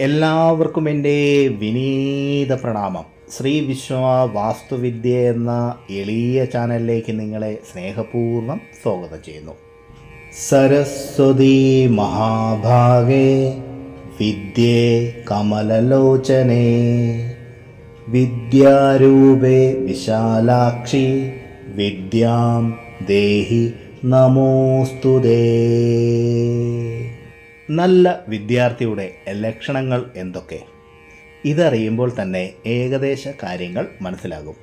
എല്ലാവർക്കും എന്റെ വിനീത പ്രണാമം. ശ്രീ വിശ്വ വാസ്തുവിദ്യ എന്ന എളിയ ചാനലിലേക്ക് നിങ്ങളെ സ്നേഹപൂർവം സ്വാഗതം ചെയ്യുന്നു. സരസ്വതി മഹാഭാഗേ വിദ്യേ കമലലോചനേ. വിദ്യാരൂപേ വിശാലാക്ഷി വിദ്യാം ദേഹി നമോസ്തുതേ. നല്ല വിദ്യാർത്ഥിയുടെ ലക്ഷണങ്ങൾ എന്തൊക്കെ? ഇതറിയുമ്പോൾ തന്നെ ഏകദേശ കാര്യങ്ങൾ മനസ്സിലാകും.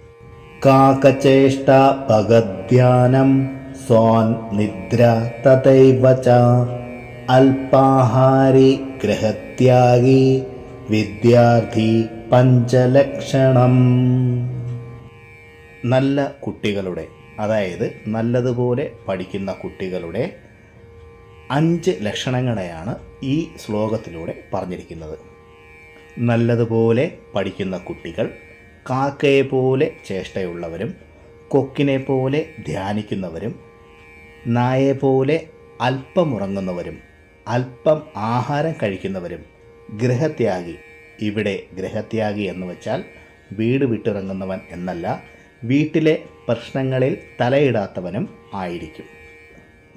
കാക്കചേഷ്ട പകധ്യാനം സ്വാൻ നിദ്ര തഥൈവ ച അല്പാഹാരി ഗ്രഹത്യാഗി വിദ്യാർത്ഥി പഞ്ചലക്ഷണം. നല്ല കുട്ടികളുടെ അതായത് നല്ലതുപോലെ പഠിക്കുന്ന കുട്ടികളുടെ അഞ്ച് ലക്ഷണങ്ങളെയാണ് ഈ ശ്ലോകത്തിലൂടെ പറഞ്ഞിരിക്കുന്നത്. നല്ലതുപോലെ പഠിക്കുന്ന കുട്ടികൾ കാക്കയെ പോലെ ചേഷ്ടയുള്ളവരും കൊക്കിനെ പോലെ ധ്യാനിക്കുന്നവരും നായെ പോലെ അല്പം ഉറങ്ങുന്നവരും അല്പം ആഹാരം കഴിക്കുന്നവരും ഗൃഹത്യാഗി. ഇവിടെ ഗൃഹത്യാഗി എന്ന് വെച്ചാൽ വീട് വിട്ടിറങ്ങുന്നവൻ എന്നല്ല വീട്ടിലെ പ്രശ്നങ്ങളിൽ തലയിടാത്തവനും ആയിരിക്കും.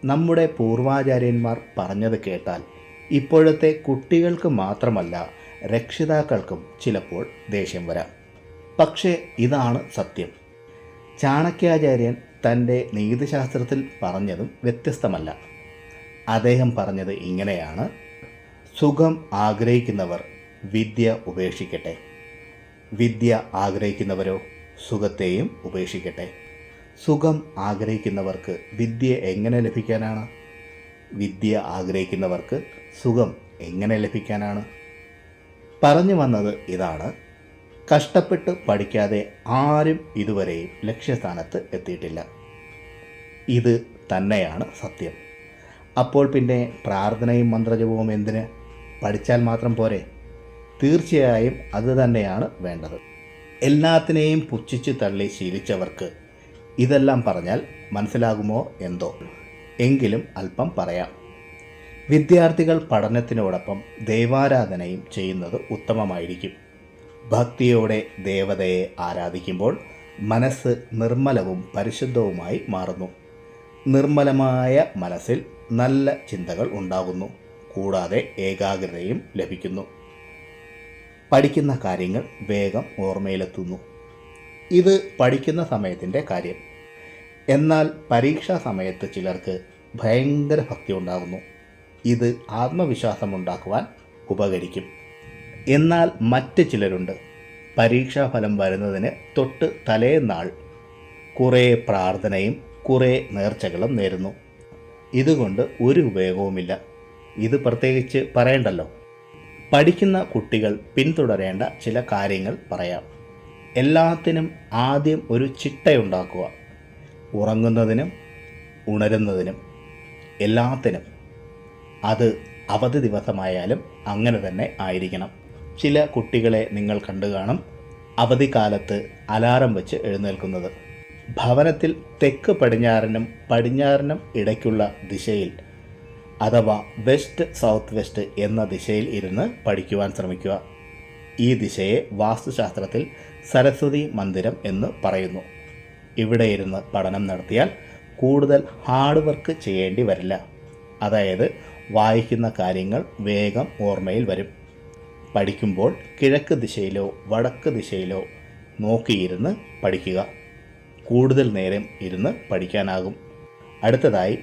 നമ്മുടെ പൂർവാചാര്യന്മാർ പറഞ്ഞത് കേട്ടാൽ ഇപ്പോഴത്തെ കുട്ടികൾക്ക് മാത്രമല്ല രക്ഷിതാക്കൾക്കും ചിലപ്പോൾ ദേഷ്യം വരാം. പക്ഷേ ഇതാണ് സത്യം. ചാണക്യാചാര്യൻ തന്റെ നീതിശാസ്ത്രത്തിൽ പറഞ്ഞതും വ്യത്യസ്തമല്ല. അദ്ദേഹം പറഞ്ഞത് ഇങ്ങനെയാണ്. സുഖം ആഗ്രഹിക്കുന്നവർ വിദ്യ ഉപേക്ഷിക്കട്ടെ. വിദ്യ ആഗ്രഹിക്കുന്നവരോ സുഖത്തെയും ഉപേക്ഷിക്കട്ടെ. സുഖം ആഗ്രഹിക്കുന്നവർക്ക് വിദ്യ എങ്ങനെ ലഭിക്കാനാണ്? വിദ്യ ആഗ്രഹിക്കുന്നവർക്ക് സുഖം എങ്ങനെ ലഭിക്കാനാണ്? പറഞ്ഞു വന്നത് ഇതാണ്. കഷ്ടപ്പെട്ട് പഠിക്കാതെ ആരും ഇതുവരെയും ലക്ഷ്യസ്ഥാനത്ത് എത്തിയിട്ടില്ല. ഇത് തന്നെയാണ് സത്യം. അപ്പോൾ പിന്നെ പ്രാർത്ഥനയും മന്ത്രജപവും എന്തിന്? പഠിച്ചാൽ മാത്രം പോരെ. തീർച്ചയായും അത് തന്നെയാണ് വേണ്ടത്. എല്ലാത്തിനെയും പുച്ഛിച്ച് തള്ളി ശീലിച്ചവർക്ക് ഇതെല്ലാം പറഞ്ഞാൽ മനസ്സിലാകുമോ എന്തോ? എങ്കിലും അല്പം പറയാം. വിദ്യാർത്ഥികൾ പഠനത്തിനോടൊപ്പം ദൈവാരാധനയും ചെയ്യുന്നത് ഉത്തമമായിരിക്കും. ഭക്തിയോടെ ദേവതയെ ആരാധിക്കുമ്പോൾ മനസ്സ് നിർമ്മലവും പരിശുദ്ധവുമായി മാറുന്നു. നിർമ്മലമായ മനസ്സിൽ നല്ല ചിന്തകൾ ഉണ്ടാകുന്നു. കൂടാതെ ഏകാഗ്രതയും ലഭിക്കുന്നു. പഠിക്കുന്ന കാര്യങ്ങൾ വേഗം ഓർമ്മയിലെത്തുന്നു. ഇത് പഠിക്കുന്ന സമയത്തിന്റെ കാര്യം. എന്നാൽ പരീക്ഷാ സമയത്ത് ചിലർക്ക് ഭയങ്കര ഭക്തി ഉണ്ടാകുന്നു ഇത് ആത്മവിശ്വാസം ഉണ്ടാക്കുവാൻ ഉപകരിക്കും. എന്നാൽ മറ്റ് ചിലരുണ്ട്. പരീക്ഷാഫലം വരുന്നതിന് തൊട്ട് തലേന്നാൾ കുറേ പ്രാർത്ഥനയും കുറേ നേർച്ചകളും നേരുന്നു. ഇതുകൊണ്ട് ഒരു ഉപയോഗവുമില്ല. ഇത് പ്രത്യേകിച്ച് പറയണ്ടല്ലോ. പഠിക്കുന്ന കുട്ടികൾ പിന്തുടരേണ്ട ചില കാര്യങ്ങൾ പറയാം. എല്ലാത്തിനും ആദ്യം ഒരു ചിട്ടയുണ്ടാക്കുക. ഉറങ്ങുന്നതിനും ഉണരുന്നതിനും എല്ലാത്തിനും. അത് അവധി ദിവസമായാലും അങ്ങനെ തന്നെ ആയിരിക്കണം. ചില കുട്ടികളെ നിങ്ങൾ കണ്ടു കാണും അവധിക്കാലത്ത് അലാറം വെച്ച് എഴുന്നേൽക്കുന്നത്. ഭവനത്തിൽ തെക്ക് പടിഞ്ഞാറിനും പടിഞ്ഞാറിനും ഇടയ്ക്കുള്ള ദിശയിൽ അഥവാ വെസ്റ്റ് സൗത്ത് വെസ്റ്റ് എന്ന ദിശയിൽ ഇരുന്ന് പഠിക്കുവാൻ ശ്രമിക്കുക. ഈ ദിശയെ വാസ്തുശാസ്ത്രത്തിൽ സരസ്വതി മന്ദിരം എന്ന് പറയുന്നു. ഇവിടെ ഇരുന്ന് പഠനം നടത്തിയാൽ കൂടുതൽ ഹാർഡ് വർക്ക് ചെയ്യേണ്ടി വരില്ല. അതായത് വായിക്കുന്ന കാര്യങ്ങൾ വേഗം ഓർമ്മയിൽ വരും. പഠിക്കുമ്പോൾ കിഴക്ക് ദിശയിലോ വടക്ക് ദിശയിലോ നോക്കിയിരുന്ന് പഠിക്കുക. കൂടുതൽ നേരം ഇരുന്ന് പഠിക്കാനാകും. അടുത്തതായി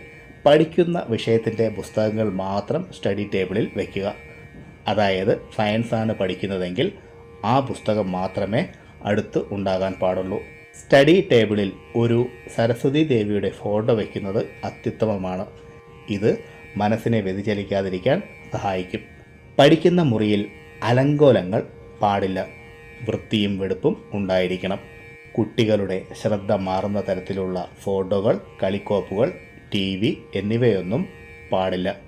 പഠിക്കുന്ന വിഷയത്തിന്റെ പുസ്തകങ്ങൾ മാത്രം സ്റ്റഡി ടേബിളിൽ വയ്ക്കുക അതായത് സയൻസാണ് പഠിക്കുന്നതെങ്കിൽ ആ പുസ്തകം മാത്രമേ അടുത്ത് ഉണ്ടാകാൻ പാടുള്ളൂ. സ്റ്റഡി ടേബിളിൽ ഒരു സരസ്വതി ദേവിയുടെ ഫോട്ടോ വയ്ക്കുന്നത് അത്യുത്തമമാണ്. ഇത് മനസ്സിനെ വ്യതിചലിക്കാതിരിക്കാൻ സഹായിക്കും. പഠിക്കുന്ന മുറിയിൽ അലങ്കോലങ്ങൾ പാടില്ല. വൃത്തിയും വെടുപ്പും ഉണ്ടായിരിക്കണം. കുട്ടികളുടെ ശ്രദ്ധ മാറുന്ന തരത്തിലുള്ള ഫോട്ടോകൾ കളിക്കോപ്പുകൾ ടി വി എന്നിവയൊന്നും പാടില്ല.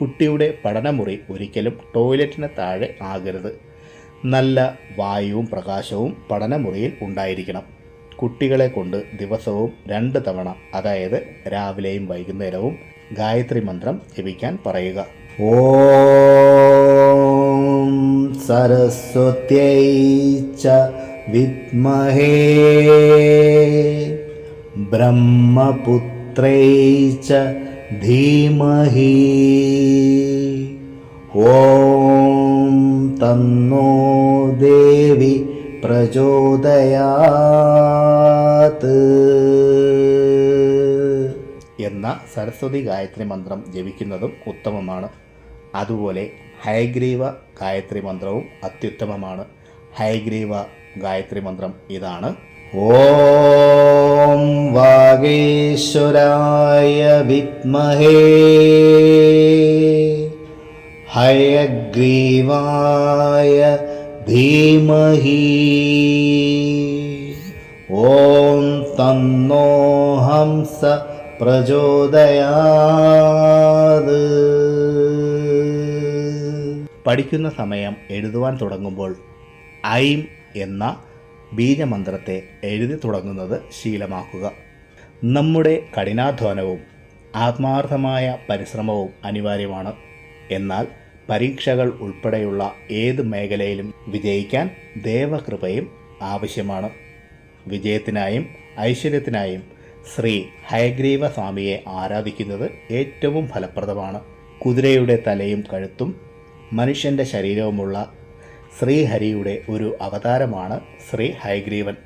കുട്ടിയുടെ പഠനമുറി ഒരിക്കലും ടോയ്ലറ്റിന് താഴെ ആകരുത്. നല്ല വായുവും പ്രകാശവും പഠനമുറിയിൽ ഉണ്ടായിരിക്കണം. കുട്ടികളെ കൊണ്ട് ദിവസവും രണ്ട് തവണ അതായത് രാവിലെയും വൈകുന്നേരവും ഗായത്രി മന്ത്രം ജപിക്കാൻ പറയുക. ഓ സരസ്വത്യൈ വിത്മഹേ വിദ്മഹേ ധീമഹി. തന്നോ ദേവി പ്രചോദയാത്. എന്ന സരസ്വതി ഗായത്രി മന്ത്രം ജപിക്കുന്നതും ഉത്തമമാണ്. അതുപോലെ ഹയഗ്രീവ ഗായത്രി മന്ത്രവും അത്യുത്തമമാണ്. ഹയഗ്രീവ ഗായത്രി മന്ത്രം ഇതാണ്. ഓം വാഗേശ്വരായ വിത്മഹേ ഹയഗ്രീവായ ധീമഹി. ഓം തന്നോ ഹംസ പ്രചോദയാത്. പഠിക്കുന്ന സമയം എഴുതുവാൻ തുടങ്ങുമ്പോൾ ഐം എന്ന ബീജമന്ത്രത്തെ എഴുതി തുടങ്ങുന്നത് ശീലമാക്കുക. നമ്മുടെ കഠിനാധ്വാനവും ആത്മാർത്ഥമായ പരിശ്രമവും അനിവാര്യമാണ്. എന്നാൽ പരീക്ഷകൾ ഉൾപ്പെടെയുള്ള ഏത് മേഖലയിലും വിജയിക്കാൻ ദേവകൃപയും ആവശ്യമാണ്. വിജയത്തിനായും ഐശ്വര്യത്തിനായും ശ്രീ ഹയഗ്രീവ സ്വാമിയെ ആരാധിക്കുന്നത് ഏറ്റവും ഫലപ്രദമാണ്. കുതിരയുടെ തലയും കഴുത്തും മനുഷ്യന്റെ ശരീരവുമുള്ള ശ്രീഹരിയുടെ ഒരു അവതാരമാണ് ശ്രീ ഹയഗ്രീവൻ.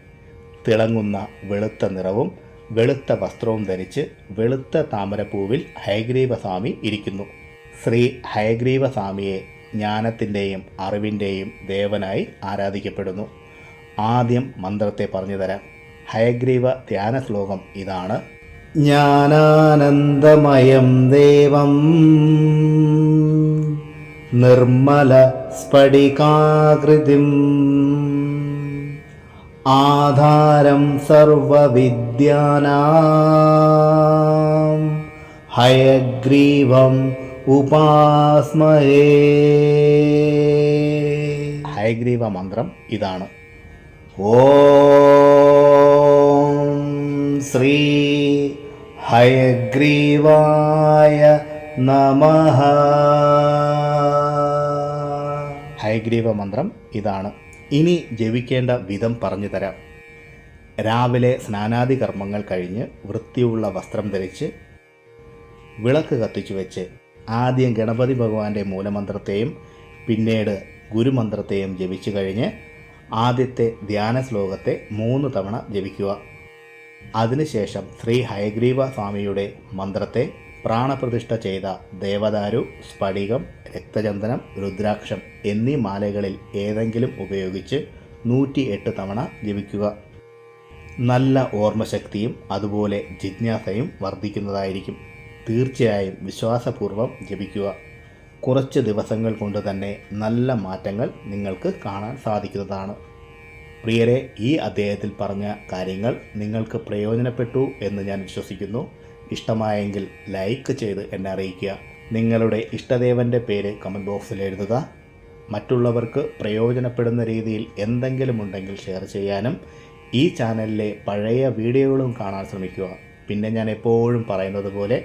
തിളങ്ങുന്ന വെളുത്ത നിറവും വെളുത്ത വസ്ത്രവും ധരിച്ച് വെളുത്ത താമരപ്പൂവിൽ ഹയഗ്രീവ സ്വാമി ഇരിക്കുന്നു. ശ്രീ ഹയഗ്രീവ സ്വാമിയെ ജ്ഞാനത്തിന്റെയും അറിവിന്റെയും ദേവനായി ആരാധിക്കപ്പെടുന്നു. ആദ്യം മന്ത്രത്തെ പറഞ്ഞു തരാം ഹയഗ്രീവ ധ്യാന ശ്ലോകം ഇതാണ്. ജ്ഞാനാനന്ദമയം ദേവം നിർമ്മല സ്ഫടികാകൃതിം ആധാരം സർവവിദ്യാനാം ഹയഗ്രീവം ഉപാസ്മഹേ ഹയഗ്രീവ മന്ത്രം ഇതാണ്. ഓം ശ്രീ ഹയഗ്രീവായ നമ. ഹയഗ്രീവ മന്ത്രം ഇതാണ്. ഇനി ജപിക്കേണ്ട വിധം പറഞ്ഞു തരാം. രാവിലെ സ്നാനാദി കർമ്മങ്ങൾ കഴിഞ്ഞ് വൃത്തിയുള്ള വസ്ത്രം ധരിച്ച് വിളക്ക് കത്തിച്ചു വെച്ച് ആദ്യം ഗണപതി ഭഗവാന്റെ മൂലമന്ത്രത്തെയും പിന്നീട് ഗുരുമന്ത്രത്തെയും ജപിച്ചു കഴിഞ്ഞ് ആദ്യത്തെ ധ്യാന ശ്ലോകത്തെ മൂന്ന് തവണ ജപിക്കുക. അതിനുശേഷം ശ്രീ ഹയഗ്രീവ സ്വാമിയുടെ മന്ത്രത്തെ പ്രാണപ്രതിഷ്ഠ ചെയ്ത ദേവദാരു സ്ഫടികം രക്തചന്ദനം രുദ്രാക്ഷം എന്നീ മാലകളിൽ ഏതെങ്കിലും ഉപയോഗിച്ച് നൂറ്റി എട്ട് തവണ ജപിക്കുക. നല്ല ഓർമ്മശക്തിയും അതുപോലെ ജിജ്ഞാസയും വർദ്ധിക്കുന്നതായിരിക്കും. തീർച്ചയായും വിശ്വാസപൂർവം ജപിക്കുക. കുറച്ച് ദിവസങ്ങൾ കൊണ്ട് തന്നെ നല്ല മാറ്റങ്ങൾ നിങ്ങൾക്ക് കാണാൻ സാധിക്കുന്നതാണ്. പ്രിയരെ ഈ അദ്ദേഹത്തിൽ പറഞ്ഞ കാര്യങ്ങൾ നിങ്ങൾക്ക് പ്രയോജനപ്പെട്ടു എന്ന് ഞാൻ വിശ്വസിക്കുന്നു. ഇഷ്ടമായെങ്കിൽ ലൈക്ക് ചെയ്ത് എന്നെ അറിയിക്കുക. നിങ്ങളുടെ ഇഷ്ടദേവന്റെ പേര് കമന്റ് ബോക്സിൽ എഴുതുക. മറ്റുള്ളവർക്ക് പ്രയോജനപ്പെടുന്ന രീതിയിൽ എന്തെങ്കിലും ഉണ്ടെങ്കിൽ ഷെയർ ചെയ്യാനും ഈ ചാനലിലെ പഴയ വീഡിയോകളും കാണാൻ ശ്രമിക്കുക. പിന്നെ ഞാൻ എപ്പോഴും പറയുന്നത് പോലെ